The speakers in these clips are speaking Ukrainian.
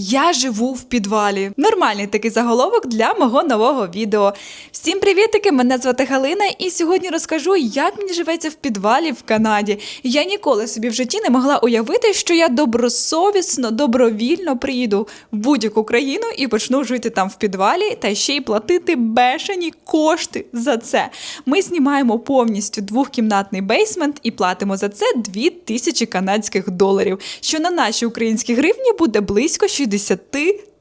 Я живу в підвалі. Нормальний такий заголовок для мого нового відео. Всім привітики! Мене звати Галина, і сьогодні розкажу, як мені живеться в підвалі в Канаді. Я ніколи собі в житті не могла уявити, що я добросовісно, добровільно приїду в будь-яку країну і почну жити там в підвалі, та ще й платити бешені кошти за це. Ми знімаємо повністю двохкімнатний бейсмент і платимо за це 2000 канадських доларів, що на наші українські гривні буде близько 60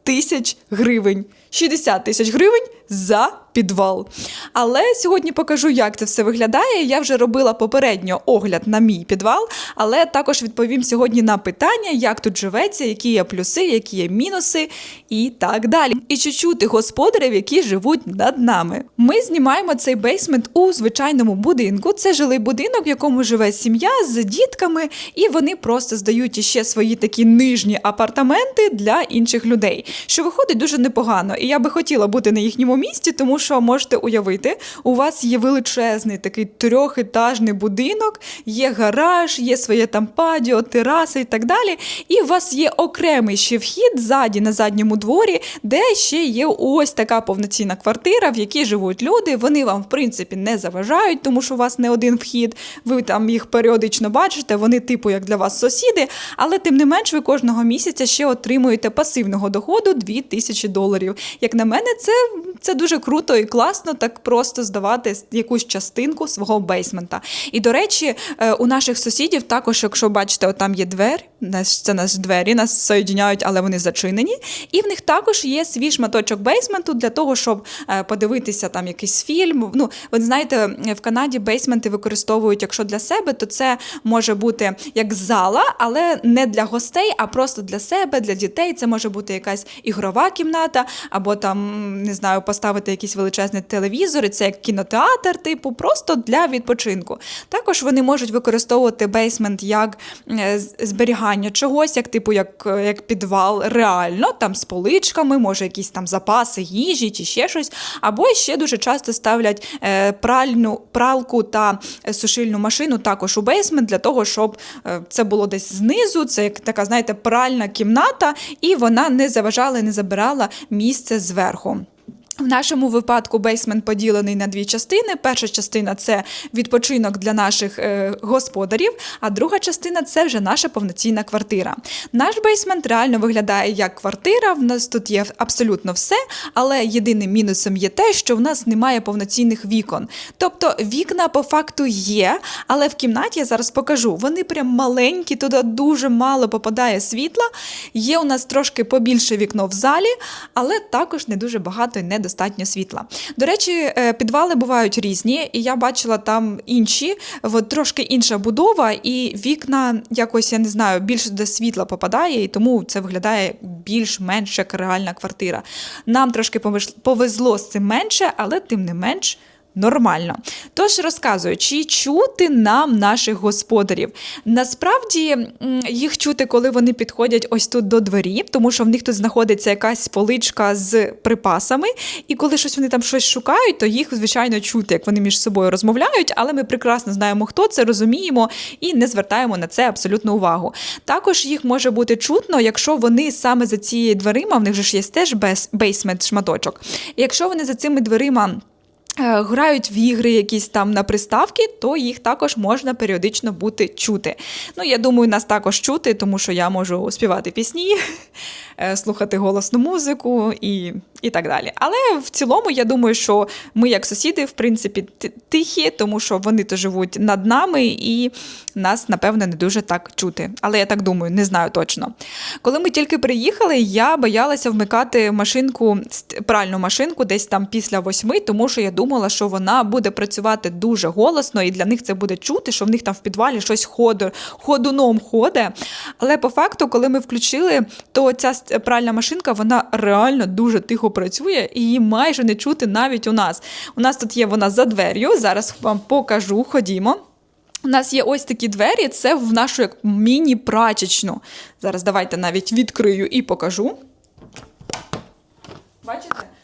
тисяч гривень. 60 тисяч гривень за підвал. Але сьогодні покажу, як це все виглядає. Я вже робила попередньо огляд на мій підвал, але також відповім сьогодні на питання, як тут живеться, які є плюси, які є мінуси і так далі. І чи чути господарів, які живуть над нами. Ми знімаємо цей бейсмент у звичайному будинку. Це жилий будинок, в якому живе сім'я з дітками, і вони просто здають іще свої такі нижні апартаменти для інших людей, що виходить дуже непогано. І я би хотіла бути на їхньому місці, тому що можете уявити, у вас є величезний такий трьохетажний будинок, є гараж, є своє там падіо, тераса і так далі. І у вас є окремий ще вхід ззаді на задньому дворі, де ще є ось така повноцінна квартира, в якій живуть люди. Вони вам, в принципі, не заважають, тому що у вас не один вхід. Ви там їх періодично бачите, вони, типу, як для вас сусіди, але тим не менш, ви кожного місяця ще отримуєте пасивного доходу 2000 доларів. Як на мене, це, це дуже круто і класно так просто здавати якусь частинку свого бейсмента. І до речі, е, у наших сусідів також, якщо бачите, там є двері, це наші двері, нас соєдиняють, але вони зачинені. І в них також є свій шматочок бейсменту для того, щоб е, подивитися там якийсь фільм. Ну, ви знаєте, в Канаді бейсменти використовують, якщо для себе, то це може бути як зала, але не для гостей, а просто для себе, для дітей. Це може бути якась ігрова кімната, або там не знаю, поставити якийсь величезний телевізор, і це як кінотеатр, типу, просто для відпочинку. Також вони можуть використовувати бейсмент як е, зберігання чогось, як типу, як, е, як підвал, реально, там з поличками, може якісь там запаси їжі чи ще щось. Або ще дуже часто ставлять е, пральну пралку та сушильну машину також у бейсмент для того, щоб це було десь знизу. Це як така, знаєте, пральна кімната, і вона не заважала не забирала місце зверху. В нашому випадку бейсмент поділений на дві частини. Перша частина це відпочинок для наших е, господарів, а друга частина це вже наша повноцінна квартира. Наш бейсмент реально виглядає як квартира. В нас тут є абсолютно все, але єдиним мінусом є те, що в нас немає повноцінних вікон. Тобто вікна по факту є, але в кімнаті я зараз покажу. Вони прям маленькі, туди дуже мало попадає світла. Є у нас трошки побільше вікно в залі, але також не дуже багато і недостатньо світла. До речі, е, підвали бувають різні, і я бачила там інші, от трошки інша будова, і вікна якось я не знаю, більше до світла попадає, і тому це виглядає більш-менш як реальна квартира. Нам трошки повезло з цим менше, але тим не менш. Нормально. Тож розказую, чи чути нам наших господарів. Насправді їх чути, коли вони підходять ось тут до двері, тому що в них тут знаходиться якась поличка з припасами, і коли щось вони там щось шукають, то їх звичайно чути, як вони між собою розмовляють, але ми прекрасно знаємо, хто це, розуміємо і не звертаємо на це абсолютно увагу. Також їх може бути чутно, якщо вони саме за цією дверима, в них же ж є теж бейс- бейсмент шматочок. Якщо вони за цими дверима. Е, Грають в ігри якісь там на приставки, то їх також можна періодично бути чути. Ну, я думаю, нас також чути, тому що я можу співати пісні, е, слухати голосну музику і, і так далі. Але в цілому, я думаю, що ми, як сусіди, в принципі, тихі, тому що вони то живуть над нами, і нас, напевно, не дуже так чути. Але я так думаю, не знаю точно. Коли ми тільки приїхали, я боялася вмикати машинку, пральну машинку десь там після восьми, тому що я думала, що вона буде працювати дуже голосно, і для них це буде чути, що в них там в підвалі щось ходу, ходуном ходить. Але по факту, коли ми включили, то ця пральна машинка вона реально дуже тихо працює і її майже не чути навіть у нас. У нас тут є вона за двер'ю. Зараз вам покажу. Ходімо. У нас є ось такі двері, це в нашу як міні-прачечну. Зараз давайте навіть відкрию і покажу. Бачите?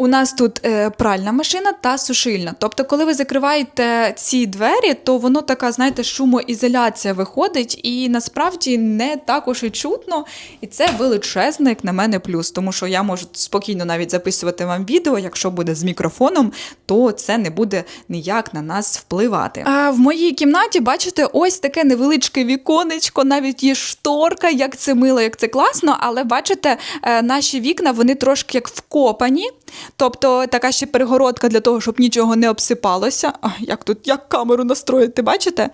У нас тут е, пральна машина та сушильна. Тобто, коли ви закриваєте ці двері, то воно така, знаєте, шумоізоляція виходить, і насправді не також і чутно. І це величезний, як на мене, плюс, тому що я можу спокійно навіть записувати вам відео. Якщо буде з мікрофоном, то це не буде ніяк на нас впливати. А в моїй кімнаті, бачите, ось таке невеличке віконечко, навіть є шторка, як це мило, як це класно. Але бачите, е, наші вікна вони трошки як вкопані. Тобто така ще перегородка для того, щоб нічого не обсипалося. А, як тут як камеру настроїти, бачите?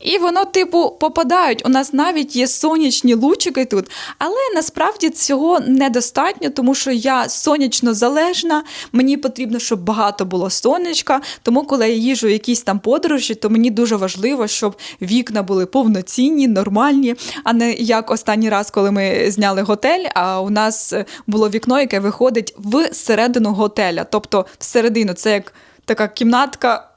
І воно, типу, попадають. У нас навіть є сонячні лучики тут, але насправді цього недостатньо, тому що я сонячно залежна. Мені потрібно, щоб багато було сонечка. Тому, коли я їжу якісь там подорожі, то мені дуже важливо, щоб вікна були повноцінні, нормальні, а не як останній раз, коли ми зняли готель. А у нас було вікно, яке виходить в середину готеля. Тобто, всередину це як така кімнатка,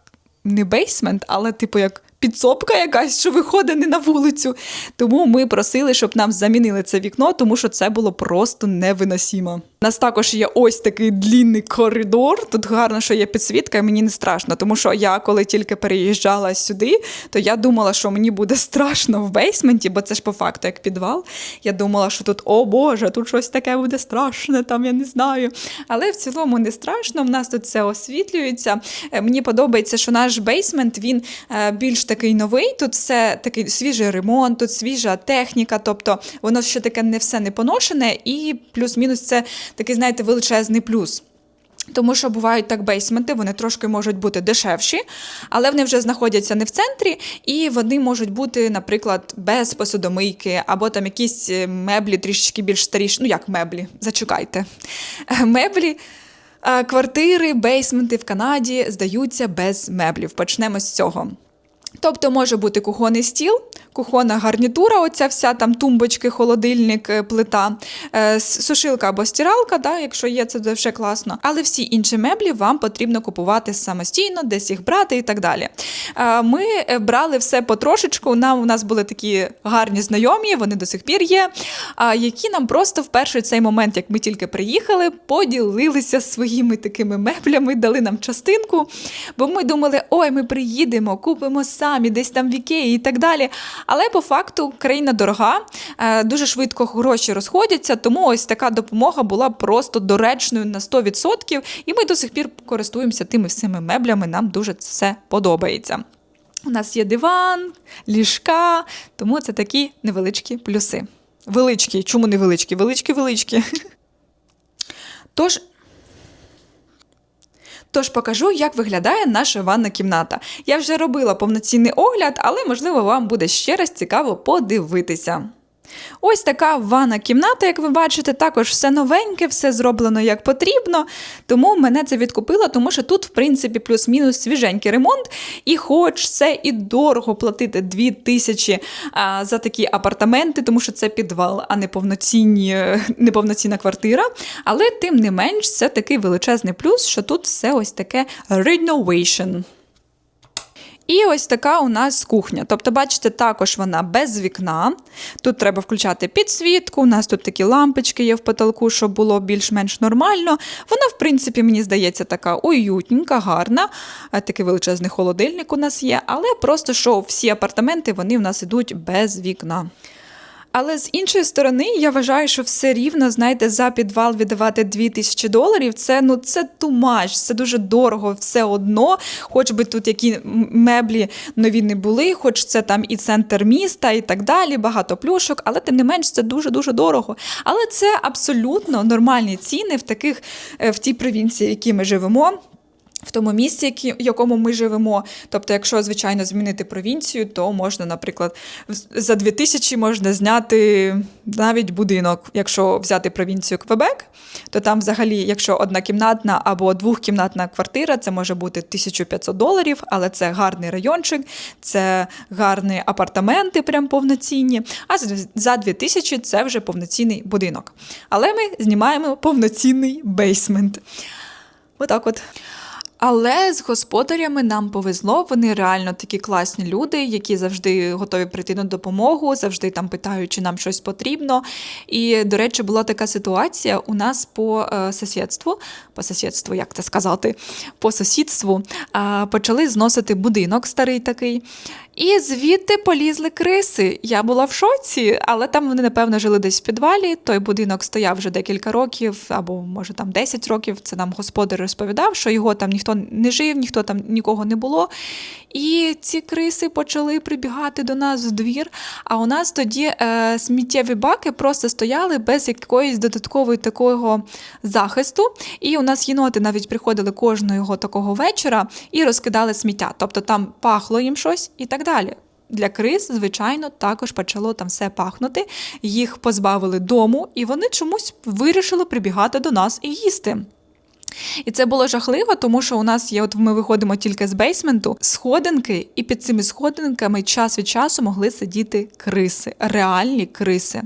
не бейсмент, але типу як підсобка якась, що виходить не на вулицю. Тому ми просили, щоб нам замінили це вікно, тому що це було просто невиносимо. У нас також є ось такий длінний коридор. Тут гарно, що є підсвітка, і мені не страшно, тому що я, коли тільки переїжджала сюди, то я думала, що мені буде страшно в бейсменті, бо це ж по факту як підвал. Я думала, що тут, о Боже, тут щось таке буде страшне, там я не знаю. Але в цілому не страшно. В нас тут все освітлюється. Е, Мені подобається, що наш бейсмент він е, більш такий новий. Тут все такий свіжий ремонт, тут свіжа техніка, тобто воно ще таке не все не поношене, і плюс-мінус це такий, знаєте, величезний плюс. Тому що бувають так бейсменти, вони трошки можуть бути дешевші, але вони вже знаходяться не в центрі, і вони можуть бути, наприклад, без посудомийки, або там якісь е, меблі трішечки більш старіші. Ну як меблі, зачекайте. Е, Меблі. е, Квартири, бейсменти в Канаді здаються без меблів. Почнемо з цього. Тобто може бути кухонний стіл, кухонна гарнітура, оця вся там тумбочки, холодильник, е, плита, е, сушилка або стиралка, да, якщо є, це вже класно. Але всі інші меблі вам потрібно купувати самостійно, десь їх брати і так далі. Е, Ми брали все потрошечку. Нам у нас були такі гарні знайомі, вони до сих пір є, які нам просто в перший цей момент, як ми тільки приїхали, поділилися своїми такими меблями, дали нам частинку. Бо ми думали, ой, ми приїдемо, купимо самі, десь там в Ікеї і так далі. Але по факту країна дорога, е, дуже швидко гроші розходяться, тому ось така допомога була просто доречною на 100%. І ми до сих пір користуємося тими всіми меблями. Нам дуже все подобається. У нас є диван, ліжка, тому це такі невеличкі плюси. Величкі, чому невеличкі? Величкі, величкі. Тож. Тож покажу, як виглядає наша ванна кімната. Я вже робила повноцінний огляд, але можливо вам буде ще раз цікаво подивитися. Ось така ванна кімната, як ви бачите, також все новеньке, все зроблено як потрібно. Тому мене це відкупило, тому що тут, в принципі, плюс-мінус свіженький ремонт. І хоч це і дорого платити 2 тисячі а, за такі апартаменти, тому що це підвал, а не повноцінні, неповноцінна квартира. Але тим не менш, це такий величезний плюс, що тут все ось таке renovation. І ось така у нас кухня. Тобто, бачите, також вона без вікна. Тут треба включати підсвітку. У нас тут такі лампочки є в потолку, щоб було більш-менш нормально. Вона, в принципі, мені здається, така уютненька, гарна. Е, Такий величезний холодильник у нас є, але просто що всі апартаменти вони в нас ідуть без вікна. Але з іншої сторони, я вважаю, що все рівно, знаєте, за підвал віддавати 2000 доларів, це ну це much, це дуже дорого все одно. Хоч би тут які меблі нові не були, хоч це там і центр міста, і так далі, багато плюшок, але тим не менш це дуже дуже дорого. Але це абсолютно нормальні ціни в таких е, в тій провінції, в якій ми живемо. В тому місці, в якому ми живемо. Тобто, якщо, звичайно, змінити провінцію, то можна, наприклад, за 2000 можна зняти навіть будинок. Якщо взяти провінцію Квебек, то там взагалі, якщо однакімнатна або двохкімнатна квартира, це може бути 1500 доларів, але це гарний райончик, це гарні апартаменти, прям повноцінні. А за 2000 це вже повноцінний будинок. Але ми знімаємо повноцінний бейсмент. Отак от. Але з господарями нам повезло. Вони реально такі класні люди, які завжди готові прийти на допомогу, завжди там питають, чи нам щось потрібно. І, до речі, була така ситуація у нас по е, сусідству, по сусідству, як це сказати, по сусідству почали зносити будинок старий такий. І звідти полізли криси. Я була в шоці, але там вони, напевно, жили десь в підвалі. Той будинок стояв вже декілька років, або може там 10 років. Це нам господар розповідав, що його там ніхто не жив, ніхто там нікого не було. І ці криси почали прибігати до нас в двір. А у нас тоді е, сміттєві баки просто стояли без якоїсь додаткової такого захисту. І у нас єноти навіть приходили кожного такого вечора і розкидали сміття. Тобто там пахло їм щось і так далі. Для криз, звичайно, також почало там все пахнути. Їх позбавили дому, і вони чомусь вирішили прибігати до нас і їсти. І це було жахливо, тому що у нас є, от ми виходимо тільки з бейсменту, сходинки, і під цими сходинками час від часу могли сидіти криси, реальні криси.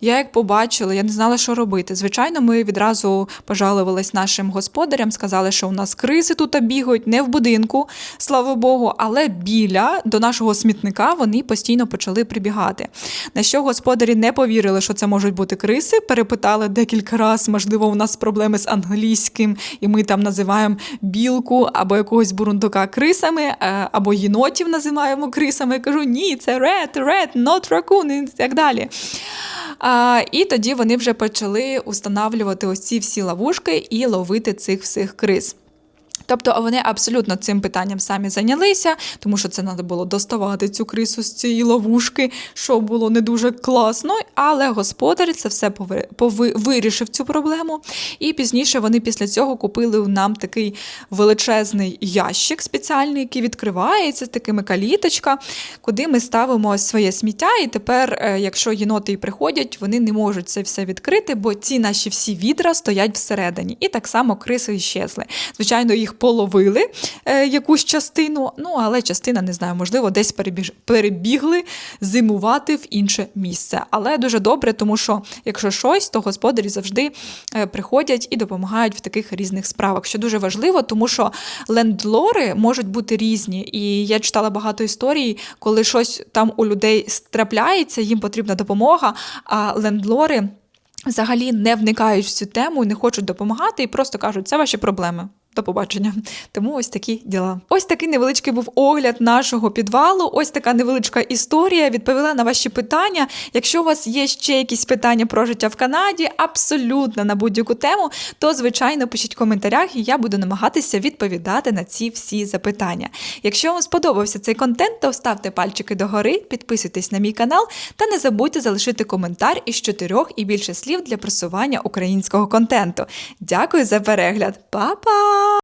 Я як побачила, я не знала, що робити. Звичайно, ми відразу пожалувались нашим господарям, сказали, що у нас криси тут бігають, не в будинку, слава Богу, але біля до нашого смітника вони постійно почали прибігати. На що господарі не повірили, що це можуть бути криси, перепитали декілька разів, можливо, у нас проблеми з англійським, і ми там називаємо білку або якогось бурундука крисами, е, або єнотів називаємо крисами. Я кажу, ні, це red, red, not raccoon і так далі. А, і тоді вони вже почали устанавлювати ось ці всі ловушки і ловити цих всіх криз. Тобто вони абсолютно цим питанням самі зайнялися, тому що це треба було доставати цю крису з цієї ловушки, що було не дуже класно. Але господар це все пови- вирішив цю проблему. І пізніше вони після цього купили нам такий величезний ящик спеціальний, який відкривається з такими каліточка, куди ми ставимо своє сміття. І тепер, е, якщо єноти і приходять, вони не можуть це все відкрити, бо ці наші всі відра стоять всередині. І так само криси іщезли. Звичайно, їх половили е, якусь частину, ну але частина не знаю, можливо, десь перебіж, перебігли зимувати в інше місце. Але дуже добре, тому що якщо щось, то господарі завжди е, приходять і допомагають в таких різних справах, що дуже важливо, тому що лендлори можуть бути різні. І я читала багато історій, коли щось там у людей трапляється, їм потрібна допомога, а лендлори. Взагалі не вникають в цю тему, не хочуть допомагати і просто кажуть, це ваші проблеми. До побачення. Тому ось такі діла. Ось такий невеличкий був огляд нашого підвалу. Ось така невеличка історія. Відповіла на ваші питання. Якщо у вас є ще якісь питання про життя в Канаді, абсолютно на будь-яку тему, то звичайно пишіть в коментарях, і я буду намагатися відповідати на ці всі запитання. Якщо вам сподобався цей контент, то ставте пальчики догори, підписуйтесь на мій канал та не забудьте залишити коментар із чотирьох і більше слів для просування українського контенту. Дякую за перегляд, Па-па!